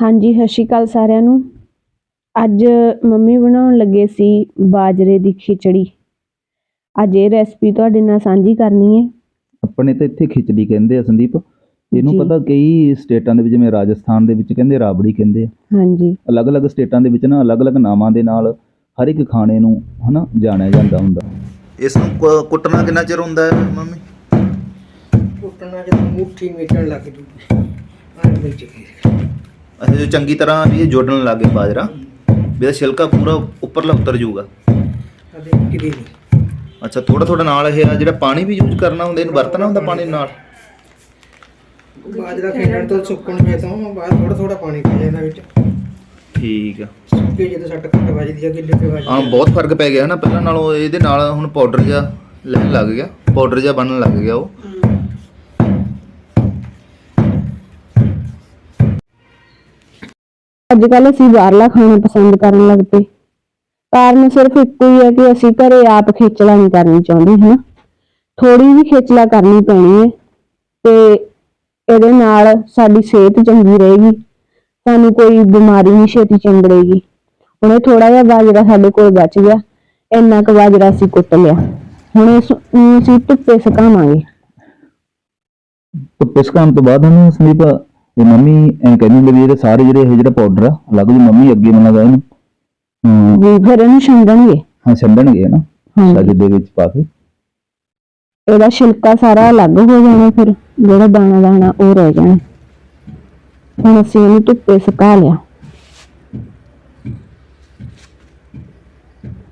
ਹਾਂਜੀ ਸਤਿ ਸ਼੍ਰੀ ਅਕਾਲ ਸਾਰਿਆਂ ਨੂੰ। ਅੱਜ ਮੰਮੀ ਬਣਾਉਣ ਲੱਗੇ ਸੀ ਬਾਜਰੇ ਦੀ ਖਿਚੜੀ। ਅੱਜ ਇਹ ਰੈਸਪੀ ਤੁਹਾਡੇ ਨਾਲ ਸਾਂਝੀ ਕਰਨੀ ਹੈ। ਆਪਣੇ ਤਾਂ ਇੱਥੇ ਖਿਚੜੀ ਕਹਿੰਦੇ ਆ ਸੰਦੀਪ। ਇਹਨੂੰ ਜੀ। ਪਤਾ ਕਈ ਸਟੇਟਾਂ ਦੇ ਵਿੱਚ ਜਿਵੇਂ ਰਾਜਸਥਾਨ ਦੇ ਵਿੱਚ ਕਹਿੰਦੇ ਰਾਬੜੀ ਕਹਿੰਦੇ ਆ। ਹਾਂਜੀ। ਅਲੱਗ-ਅਲੱਗ ਸਟੇਟਾਂ ਦੇ ਵਿੱਚ ਨਾ ਅਲੱਗ-ਅਲੱਗ ਨਾਮਾਂ ਦੇ ਨਾਲ ਹਰ ਇੱਕ ਖਾਣੇ ਨੂੰ ਹਨਾ ਜਾਣਿਆ ਜਾਂਦਾ ਹੁੰਦਾ। ਇਸ ਨੂੰ ਕੁੱਟਣਾ ਕਿੰਨਾ ਚਿਰ ਹੁੰਦਾ ਹੈ ਮੰਮੀ? ਕੁੱਟਣਾ ਜਦੋਂ ਮੁੱਠੀ ਮੇਟਣ ਲੱਗ ਜੂਗੀ। ਆਹ ਵਿੱਚ ਕੇ ਅੱਛਾ ਜੋ ਚੰਗੀ ਤਰ੍ਹਾਂ ਵੀ ਇਹ ਜੋੜਨ ਲੱਗੇ ਬਾਜਰਾ ਵੀ ਇਹਦਾ ਛਿਲਕਾ ਪੂਰਾ ਉੱਪਰਲਾ ਉਤਰ ਜਾਊਗਾ। ਅਦੇ ਕਿਦੀ ਨਹੀਂ। ਅੱਛਾ ਥੋੜਾ ਥੋੜਾ ਨਾਲ ਇਹ ਆ ਜਿਹੜਾ ਪਾਣੀ ਵੀ ਯੂਜ਼ ਕਰਨਾ ਹੁੰਦਾ ਇਹਨੂੰ ਵਰਤਣਾ ਹੁੰਦਾ ਪਾਣੀ ਨਾਲ? ਬਾਜਰਾ ਖੇਡਣ ਤੋਂ ਸੁੱਕਣ ਵੇ ਤੋਂ ਬਾਅਦ ਥੋੜਾ ਥੋੜਾ ਪਾਣੀ ਪੈ ਜਾਂਦਾ ਵਿੱਚ। ਠੀਕ ਆ। ਸੁੱਕੇ ਜਦੋਂ ਸੱਟ ਕੱਟ ਵੱਜਦੀ ਆ ਗਿੱਲੇ ਤੇ ਹਾਂ ਵੱਜਦੀ ਬਹੁਤ ਫ਼ਰਕ ਪੈ ਗਿਆ ਨਾ ਪਹਿਲਾਂ ਨਾਲੋਂ ਇਹਦੇ ਨਾਲ ਹੁਣ ਪਾਊਡਰ ਜਿਹਾ ਲੈਣ ਲੱਗ ਗਿਆ ਪਾਊਡਰ ਜਿਹਾ ਬਣਨ ਲੱਗ ਗਿਆ ਉਹ। ਅੱਜ ਕੱਲ ਅਸੀਂ ਬਾਹਰਲਾ ਖਾਣਾ ਪਸੰਦ ਕਰਨ ਲੱਗ ਪਏ। ਕਾਰਨ ਸਿਰਫ ਇੱਕੋ ਹੀ ਹੈ ਕਿ ਅਸੀਂ ਘਰੇ ਆਪ ਖੇਚਲਾ ਨਹੀਂ ਕਰਨੀ ਚਾਹੁੰਦੇ, ਹਨਾ? ਥੋੜੀ ਵੀ ਖੇਚਲਾ ਕਰਨੀ ਪੈਣੀ ਹੈ ਤੇ ਇਹਦੇ ਨਾਲ ਸਾਡੀ ਸਿਹਤ ਚੰਗੀ ਰਹੇਗੀ, ਸਾਨੂੰ ਕੋਈ ਬਿਮਾਰੀ ਨਹੀਂ ਛੇਤੀ ਚੰਗੜੇਗੀ। ਹੁਣ ਇਹ ਥੋੜਾ ਜਿਹਾ ਬਾਜਰਾ ਸਾਡੇ ਕੋਲ ਬਚ ਗਿਆ, ਇੰਨਾ ਕੁ ਬਾਜਰਾ ਅਸੀਂ ਕੁੱਟ ਲਿਆ। ਹੁਣ ਇਸ ਨੂੰ ਅਸੀਂ ਧੁੱਪੇ ਸੁਕਾਵਾਂਗੇ। ਧੁੱਪੇ ਸੁਕਾਉਣ ਤੋਂ ਬਾਅਦ ਉਹਨੂੰ ਸੰਦੀਪ ਇਹ ਮੰਮੀ ਐਂ ਕਹਿੰਦੀ ਹੁੰਦੀ ਵੀ ਇਹਦੇ ਸਾਰੇ ਜਿਹੜੇ ਇਹ ਜਿਹੜਾ ਪਾਊਡਰ ਆ ਅਲੱਗ ਜੀ ਮੰਮੀ ਅੱਗੇ ਮੈਨੂੰ ਲੱਗਾ ਇਹਨੂੰ। ਹਮ, ਵੀ ਫਿਰ ਇਹਨੂੰ ਛੰਡਣਗੇ ਹਾਂ ਛੰਡਣਗੇ ਨਾ ਹਾਂਜੀ ਸੱਜ ਦੇ ਵਿੱਚ ਪਾ ਕੇ। ਇਹਦਾ ਛਿਲਕਾ ਸਾਰਾ ਅਲੱਗ ਹੋ ਜਾਣਾ ਫਿਰ ਜਿਹੜਾ ਦਾਣਾ ਦਾਣਾ ਉਹ ਰਹਿ ਜਾਣਾ। ਹੁਣ ਅਸੀਂ ਇਹਨੂੰ ਧੁੱਪੇ ਸੁਕਾ ਲਿਆ।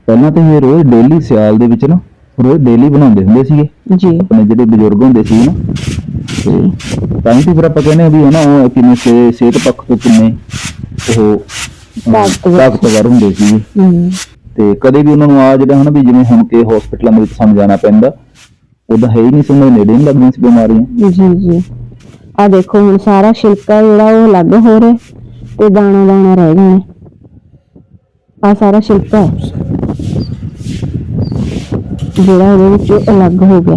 ਪਹਿਲਾਂ ਤਾਂ ਇਹ ਰੋਜ਼ ਡੇਲੀ ਸਿਆਲ ਦੇ ਵਿੱਚ ਨਾ ਰੋਜ਼ ਡੇਲੀ ਬਣਾਉਂਦੇ ਹੁੰਦੇ ਸੀਗੇ। ਜੀ। ਆਪਣੇ ਜਿਹੜੇ ਬਜ਼ੁਰਗ ਹੁੰਦੇ ਸੀ ਨਾ ਤੇ ਤਾਂ ਹੀ ਤਾਂ ਫਿਰ ਆਪਾਂ ਕਹਿੰਦੇ ਆ ਵੀ ਹਨਾ ਉਹ ਕਿੰਨੇ ਸੇ- ਸਿਹਤ ਪੱਖ ਤੋਂ ਕਿੰਨੇ ਉਹ ਅਹ, ਤਾਕਤਵਰ। ਤਾਕਤਵਰ ਹੁੰਦੇ ਹਮ ਤੇ ਕਦੇ ਵੀ ਉਹਨਾਂ ਨੂੰ ਆ ਜਿਹੜਾ ਹਨਾ ਵੀ ਜਿਵੇਂ ਹੁਣ ਕੇ ਹਸਪੀਟਲਾਂ ਦੇ ਵਿੱਚ ਸਾਨੂੰ ਜਾਣਾ ਪੈਂਦਾ ਉਹਦਾ ਹੈ ਹੀ ਨਹੀਂ ਸਮਝ ਨੇੜੇ ਨਹੀਂ ਲੱਗਦੀਆਂ ਸੀ ਬਿਮਾਰੀਆਂ। ਜੀ ਜੀ। ਆ ਦੇਖੋ ਹੁਣ ਸਾਰਾ ਛਿਲਕਾ ਜਿਹੜਾ ਉਹ ਅਲੱਗ ਹੋ ਰਿਹਾ ਤੇ ਦਾਣਾ ਦਾਣਾ ਰਹਿ ਜਾਣਾ ਆ ਸਾਰਾ ਛਿਲਕਾ ਹੈ। ਜਿਹੜਾ ਇਹਦੇ ਵਿੱਚੋਂ ਅਲੱਗ ਹੋ ਗਿਆ।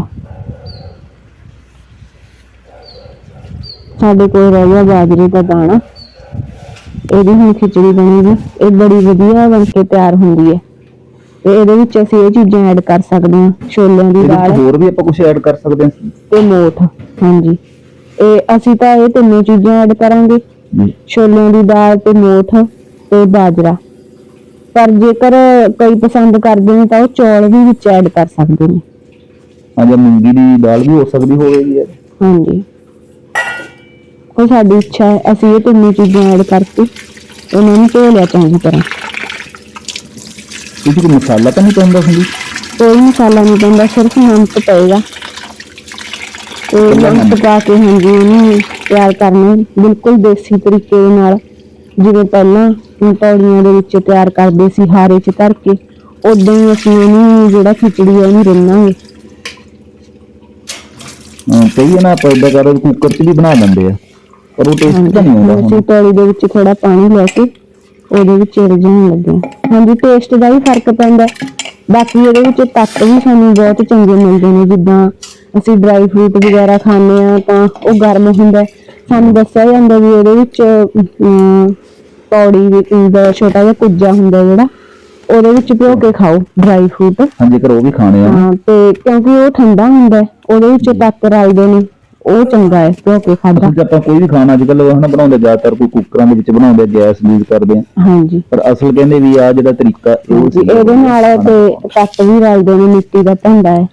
ਸਾਡੇ ਕੋਲ ਰਹਿ ਗਿਆ ਬਾਜਰੇ ਦਾ ਦਾਣਾ। ਇਹਦੀ ਹੁਣ ਖਿਚੜੀ ਬਣੇਗੀ ਇਹ ਬੜੀ ਵਧੀਆ ਬਣ ਕੇ ਤਿਆਰ ਹੁੰਦੀ ਹੈ ਤੇ ਇਹਦੇ ਵਿੱਚ ਅਸੀਂ ਇਹ ਚੀਜ਼ਾਂ ਐਡ ਕਰ ਸਕਦੇ ਹਾਂ ਛੋਲਿਆਂ ਦੀ ਦਾਲ। ਹੋਰ ਵੀ ਆਪਾਂ ਕੁਝ ਐਡ ਕਰ ਸਕਦੇ ਹਾਂ? ਤੇ ਮੋਠ ਹਾਂਜੀ। ਇਹ ਅਸੀਂ ਤਾਂ ਇਹ ਤਿੰਨੇ ਚੀਜ਼ਾਂ ਐਡ ਕਰਾਂਗੇ। ਛੋਲਿਆਂ ਦੀ ਦਾਲ ਤੇ ਮੋਠ ਤੇ ਬਾਜਰਾ। ਪਰ ਜੇਕਰ ਕਈ ਪਸੰਦ ਕਰਦੇ ਨੇ ਤਾਂ ਉਹ ਚੌਲ ਵੀ ਵਿੱਚ ਐਡ ਕਰ ਸਕਦੇ ਨੇ। ਹਾਂ ਜਾਂ ਮੂੰਗੀ ਦੀ ਦਾਲ ਵੀ ਹੋ ਸਕਦੀ ਹੋਵੇਗੀ। ਹਾਂਜੀ। ਉਹ ਸਾਡੀ ਇੱਛਾ ਹੈ ਅਸੀਂ ਇਹ ਤਿੰਨੇ ਚੀਜ਼ਾਂ ਐਡ ਕਰਕੇ ਉਹਨਾਂ ਨੂੰ ਧੋ ਲਿਆ ਚੰਗੀ ਤਰ੍ਹਾਂ। ਇਹ ਕੋਈ ਮਸਾਲਾ ਤਾਂ ਨਹੀਂ ਪੈਂਦਾ ਹੁੰਦੀ ਕੋਈ ਮਸਾਲਾ ਨਹੀਂ ਪੈਂਦਾ ਸਿਰਫ ਨਮਕ ਪਏਗਾ। ਤੇ ਨਮਕ ਪਾ ਕੇ ਹਾਂਜੀ ਇਹਨੂੰ ਤਿਆਰ ਕਰਨਾ ਬਿਲਕੁਲ ਦੇਸੀ ਤਰੀਕੇ ਦੇ ਨਾਲ ਜਿਵੇਂ ਪਹਿਲਾਂ ਪੌੜੀਆਂ ਦੇ ਵਿੱਚ ਤਿਆਰ ਕਰਦੇ ਸੀ ਹਾਰੇ 'ਚ ਧਰ ਕੇ ਉਦਾਂ ਹੀ ਅਸੀਂ ਇਹਨੂੰ ਜਿਹੜਾ ਖਿਚੜੀ ਹੈ ਉਹਨੂੰ ਰਿੰਨਾਂਗੇ। ਕਈ ਨਾ ਆਪਾਂ ਇਦਾਂ ਕਰ ਕੁੱਕਰ 'ਚ ਵੀ ਬਣਾ ਲੈਂਦੇ ਆ। ਪਰ ਉਹ ਟੇਸਟ ਤਾਂ ਨਹੀਂ ਆਉਂਦਾ ਹੁਣ ਅਸੀਂ ਹੁਣ ਤੌੜੀ ਦੇ ਵਿੱਚ ਥੋੜਾ ਪਾਣੀ ਲੈ ਕੇ ਉਹਦੇ ਵਿੱਚ ਰਜਾਉਣ ਲੱਗੇ ਹਾਂ। ਹਾਂਜੀ ਟੇਸਟ ਦਾ ਵੀ ਫ਼ਰਕ ਪੈਂਦਾ ਹੈ। ਬਾਕੀ ਇਹਦੇ ਵਿੱਚ ਤੱਤ ਵੀ ਸਾਨੂੰ ਬਹੁਤ ਚੰਗੇ ਮਿਲਦੇ ਨੇ ਜਿੱਦਾਂ ਅਸੀਂ ਡਰਾਈ ਫਰੂਟ ਵਗੈਰਾ ਖਾਂਦੇ ਆ ਤਾਂ ਉਹ ਗਰਮ ਹੁੰਦਾ ਹੈ। ਸਾਨੂੰ ਦੱਸਿਆ ਜਾਂਦਾ ਵੀ ਇਹਦੇ ਵਿੱਚ ਅਮ, ਪੌੜੀ ਵੀ ਦਾ ਛੋਟਾ ਜਿਹਾ ਕੁੱਜਾ ਹੁੰਦਾ ਜਿਹੜਾ ਉਹਦੇ ਵਿੱਚ ਭਿਓ ਕੇ ਖਾਓ ਡਰਾਈ ਫਰੂਟ ਹਾਂ ਜੇਕਰ ਉਹ ਵੀ ਖਾਣੇ ਆ ਹਾਂ ਤੇ ਕਿਉਂਕਿ ਉਹ ਠੰਡਾ ਹੁੰਦਾ ਹੈ, ਉਹਦੇ ਵਿੱਚ ਤੱਤ ਰਲਦੇ ਨੇ ਉਹ ਚੰਗਾ ਹੈ ਭਿਓ ਕੇ ਖਾਦਾ ਜੇ ਆਪਾਂ ਕੋਈ ਵੀ ਖਾਣਾ ਅੱਜ ਕੱਲ੍ਹ ਹਨਾ ਬਣਾਉਂਦੇ ਜ਼ਿਆਦਾਤਰ ਕੋਈ ਕੁੱਕਰਾਂ ਦੇ ਵਿੱਚ ਬਣਾਉਂਦੇ ਗੈਸ ਯੂਜ਼ ਕਰਦੇ ਆ। ਹਾਂਜੀ। ਪਰ ਅਸਲ ਕਹਿੰਦੇ ਵੀ ਆ ਜਿਹੜਾ ਤਰੀਕਾ ਇਹ ਹਾਂਜੀ ਇਹਦੇ ਨਾਲ ਤੇ ਤੱਤ ਵੀ ਰਲਦੇ ਨੇ ਮਿੱਟੀ ਦਾ ਭਾਂਡਾ ਹੈ।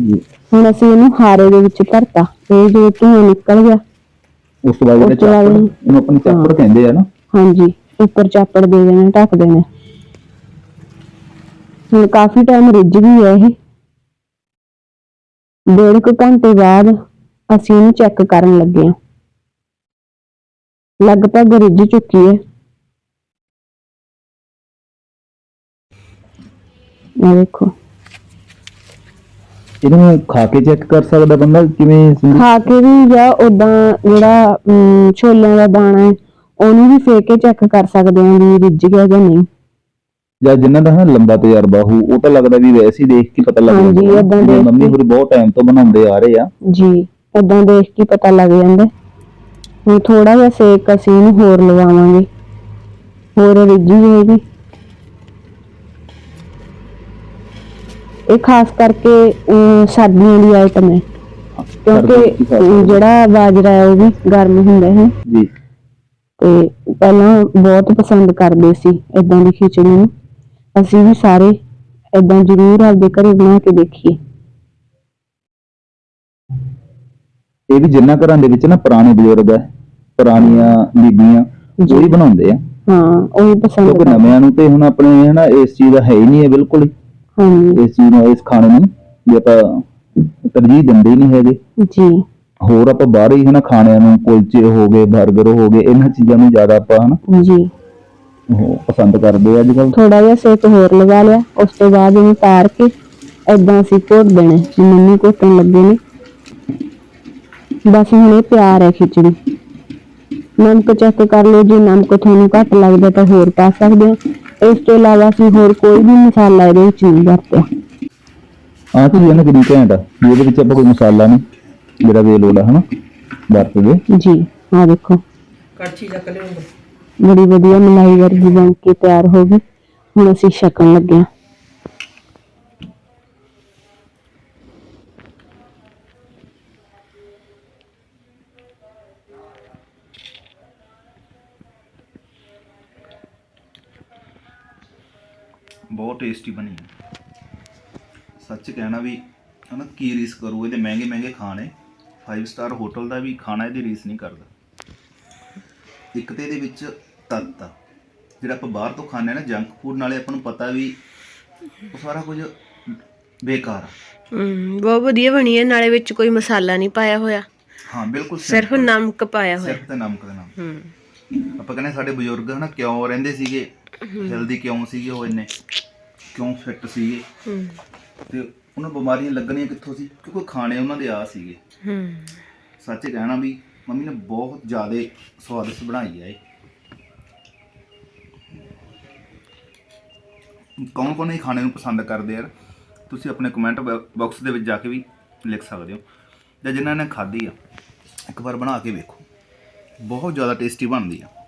ਜੀ। ਹੁਣ ਅਸੀਂ ਇਹਨੂੰ ਹਾਰੇ ਦੇ ਵਿੱਚ ਭਰਤਾ। ਇਹ ਜੋ ਧੂਆਂ ਨਿਕਲ ਗਿਆ ਉਸ ਤੋਂ ਬਾਅਦ ਜਿਹੜੇ ਤੋਂ ਚਾਪੜ ਇਹਨੂੰ ਆਪਣੀ ਚਾਪੜ ਕਹਿੰਦੇ ਆ ਨਾ। ਹਾਂਜੀ ਉੱਪਰ ਚਾਪੜ ਦੇ ਦੇਣਾ ਢੱਕ ਦੇਣਾ। ਹੁਣ ਕਾਫੀ ਟਾਈਮ ਰਿੱਝ ਗਈ ਹੈ ਇਹ। ਡੇਢ ਕੁ ਘੰਟੇ ਬਾਅਦ ਅਸੀਂ ਇਹਨੂੰ ਚੈੱਕ ਕਰਨ ਲੱਗੇ ਹਾਂ। ਲਗਭਗ ਰਿੱਝ ਚੁੱਕੀ ਹੈ। ਇਹ ਦੇਖੋ। ਇਹਨੂੰ ਖਾ ਕੇ ਚੈੱਕ ਕਰ ਸਕਦਾ ਬੰਦਾ ਕਿਵੇਂ? ਖਾ ਕੇ ਵੀ ਜਾਂ ਉਦਾਂ ਜਿਹੜਾ ਅਮ, ਛੋਲਿਆਂ ਦਾ ਦਾਣਾ ਹੈ ਉਹਨੂੰ ਵੀ ਫੇਕ ਕੇ ਚੈੱਕ ਕਰ ਸਕਦੇ ਹਾਂ ਵੀ ਰਿੱਝ ਗਿਆ ਜਾਂ ਨਹੀਂ। ਜਾਂ ਜਿਨ੍ਹਾਂ ਦਾ ਨਾ ਲੰਬਾ ਤਜਰਬਾ ਹੋ ਉਹ ਤਾਂ ਲੱਗਦਾ ਵੀ ਵੈਸੇ ਹੀ ਦੇਖ ਕੇ ਪਤਾ ਲੱਗ ਹਾਂਜੀ, ਜਾਂਦਾ। ਏਦਾਂ ਦੇਖ ਮੰਮੀ ਕੇ। ਹੋਰੀ ਬਹੁਤ ਟਾਈਮ ਤੋਂ ਬਣਾਉਂਦੇ ਆ ਰਹੇ ਆ। ਜੀ। ਉਦਾਂ ਦੇਖ ਕੇ ਪਤਾ ਲੱਗ ਜਾਂਦਾ। ਹੁਣ ਥੋੜਾ ਜਿਹਾ ਸੇਕ ਅਸੀਂ ਇਹਨੂੰ ਹੋਰ ਲਗਾਵਾਂਗੇ ਹੋਰ ਰਿੱਝੀ ਜਾਏਗੀ ਇਹ ਖਾਸ ਕਰਕੇ ਸਰਦੀਆਂ ਦੀ ਆਈਟਮ ਹੈ। ਕਿਉਂਕਿ ਜਿਹੜਾ ਬਾਜਰਾ ਹੈ ਉਹ ਵੀ ਗਰਮ ਹੁੰਦਾ ਹੈ। ਜੀ। ਤੇ ਪਹਿਲਾਂ ਬਹੁਤ ਪਸੰਦ ਕਰਦੇ ਸੀ ਇਦਾਂ ਦੀ ਖਿਚੜੀ ਨੂੰ। ਅਸੀਂ ਵੀ ਸਾਰੇ ਇਦਾਂ ਜ਼ਰੂਰ ਆਪਦੇ ਘਰੇ ਬਣਾ ਕੇ ਦੇਖੀਏ। ਇਹ ਵੀ ਜਿੰਨਾ ਘਰਾਂ ਦੇ ਵਿੱਚ ਨਾ ਪੁਰਾਣੇ ਬਜ਼ੁਰਗ ਹੈ ਪੁਰਾਣੀਆਂ ਬੀਬੀਆਂ ਜੀ। ਉਹ ਹੀ ਬਣਾਉਂਦੇ ਆ। ਹਾਂ ਉਹੀ ਪਸੰਦ ਕਿਉਂਕਿ ਨਵਿਆਂ ਨੂੰ ਤੇ ਹੁਣ ਆਪਣੇ ਹਨਾ ਇਸ ਚੀਜ਼ ਦਾ ਹੈ ਹੀ ਨਹੀਂ ਹੈ ਬਿਲਕੁਲ ਹੀ। ਹਾਂਜੀ। ਇਸ ਚੀਜ਼ ਨੂੰ ਇਸ ਖਾਣੇ ਨੂੰ ਵੀ ਆਪਾਂ ਤਰਜੀਹ ਦਿੰਦੇ ਹੀ ਨਹੀਂ ਹੈਗੇ। ਜੀ। ਹੋਰ ਆਪਾਂ ਬਾਹਰ ਹੀ ਹਨਾ ਖਾਣਿਆਂ ਨੂੰ ਕੁਲਚੇ ਹੋ ਗਏ 버ਗਰ ਹੋ ਗਏ ਇਹਨਾਂ ਚੀਜ਼ਾਂ ਨੂੰ ਜ਼ਿਆਦਾ ਆਪਾਂ ਹਨਾ ਜੀ। ਉਹ ਪਸੰਦ ਕਰਦੇ ਆ ਅੱਜ ਕੱਲ ਥੋੜਾ ਜਿਹਾ ਸੇਕ ਹੋਰ ਲਗਾ ਲਿਆ। ਉਸ ਤੋਂ ਬਾਅਦ ਇਹਨੂੰ ਤਾਰ ਕੇ ਏਦਾਂ ਅਸੀਂ ਘੋਟ ਦੇਣੇ। ਜੀ ਮੰਮੀ ਘੋਟਣ ਲੱਗੇ ਨੇ। ਬਸ ਹੁਣ ਇਹ ਤਿਆਰ ਹੈ ਖਿਚੜੀ। ਨਮਕ ਚੈੱਕ ਕਰ ਲਓ ਜੇ ਨਮਕ ਤੁਹਾਨੂੰ ਘੱਟ ਲੱਗਦਾ ਤਾਂ ਹੋਰ ਪਾ ਸਕਦੇ ਹੋ। ਇਸ ਤੋਂ ਇਲਾਵਾ ਅਸੀਂ ਹੋਰ ਕੋਈ ਵੀ ਮਸਾਲਾ ਇਹਦੇ ਵਿੱਚ ਨਹੀਂ ਵਰਤਿਆ। ਆਹ ਚੀਜ਼ ਇਹਨਾਂ ਕਿੰਨੀ ਘੈਂਟ ਆ। ਵੀ ਇਹਦੇ ਵਿੱਚ ਆਪਾਂ ਕੋਈ ਮਸਾਲਾ ਨਹੀਂ ਜਿਹੜਾ ਵੇਲ ਹਨਾ? ਵਰਤਦੇ ਜੀ ਆਹ ਦੇਖੋ। ਕੜਛੀ ਚੱਕ ਲਿਆਉਂਦਾ ਬੜੀ ਵਧੀਆ ਮਲਾਈ ਵਰਗੀ ਬਣ ਕੇ ਤਿਆਰ ਹੋ ਗਈ। ਹੁਣ ਅਸੀਂ ਛਕਣ ਲੱਗੇ ਹਾਂ। ਬਹੁਤ ਟੇਸਟੀ ਬਣੀ ਹੈ। ਸੱਚ ਕਹਿਣਾ ਵੀ ਹਨਾ ਕੀ ਰੀਸ ਕਰੂ? ਇਹਦੇ ਮਹਿੰਗੇ ਮਹਿੰਗੇ ਖਾਣੇ। 5 ਸਟਾਰ ਹੋਟਲ ਦਾ ਵੀ ਖਾਣਾ ਇਹਦੀ ਰੀਸ ਨਹੀਂ ਕਰਦਾ। ਇੱਕ ਤੇ ਇਹਦੇ ਵਿੱਚ ਤੱਤ ਆ। ਜਿਹੜਾ ਆਪਾਂ ਬਾਹਰ ਤੋਂ ਖਾਂਦੇ ਆ ਨਾ ਜੰਕ ਫੂਡ ਨਾਲੇ ਆਪਾਂ ਨੂੰ ਪਤਾ ਵੀ ਉਹ ਸਾਰਾ ਕੁਝ ਬੇਕਾਰ ਆ। ਹਮ, ਬਹੁਤ ਵਧੀਆ ਬਣੀ ਹੈ। ਨਾਲੇ ਵਿੱਚ ਕੋਈ ਮਸਾਲਾ ਨਹੀਂ ਪਾਇਆ ਹੋਇਆ। ਹਾਂ ਬਿਲਕੁਲ ਸਿਰਫ। ਨਮਕ ਪਾਇਆ ਹੋਇਆ। ਸਿਰਫ ਤੇ ਨਮਕ ਦੇ ਨਾਮ ਹਮ। ਆਪਾਂ ਕਹਿੰਦੇ ਸਾਡੇ ਬਜ਼ੁਰਗ ਹਨਾ ਕਿਉਂ ਰਹਿੰਦੇ ਸੀਗੇ? ਹੈਲਦੀ ਕਿਉਂ ਸੀਗੇ ਉਹ ਇੰਨੇ? ਕਿਉਂ ਫਿੱਟ ਸੀਗੇ? ਹਮ ਤੇ ਉਹਨਾਂ ਨੂੰ ਬਿਮਾਰੀਆਂ ਲੱਗਣੀਆਂ ਕਿੱਥੋਂ ਸੀ? ਕਿਉਂਕਿ ਖਾਣੇ ਉਹਨਾਂ ਦੇ ਆ ਸੀਗੇ। ਹਮ ਸੱਚ ਕਹਿਣਾ ਵੀ ਮੰਮੀ ਨੇ ਬਹੁਤ ਜ਼ਿਆਦਾ ਸਵਾਦਿਸ਼ਟ ਬਣਾਈ ਹੈ ਇਹ। ਕੌਣ ਕੌਣ ਇਹ ਖਾਣੇ ਨੂੰ ਪਸੰਦ ਕਰਦੇ ਯਾਰ? ਤੁਸੀਂ ਆਪਣੇ ਕਮੈਂਟ ਬਾਕਸ ਦੇ ਵਿੱਚ ਜਾ ਕੇ ਵੀ ਲਿਖ ਸਕਦੇ ਹੋ। ਜਾਂ ਜਿਨ੍ਹਾਂ ਨੇ ਖਾਧੀ ਆ ਇੱਕ ਵਾਰ ਬਣਾ ਕੇ ਵੇਖੋ। ਬਹੁਤ ਜ਼ਿਆਦਾ ਟੇਸਟੀ ਬਣਦੀ ਆ।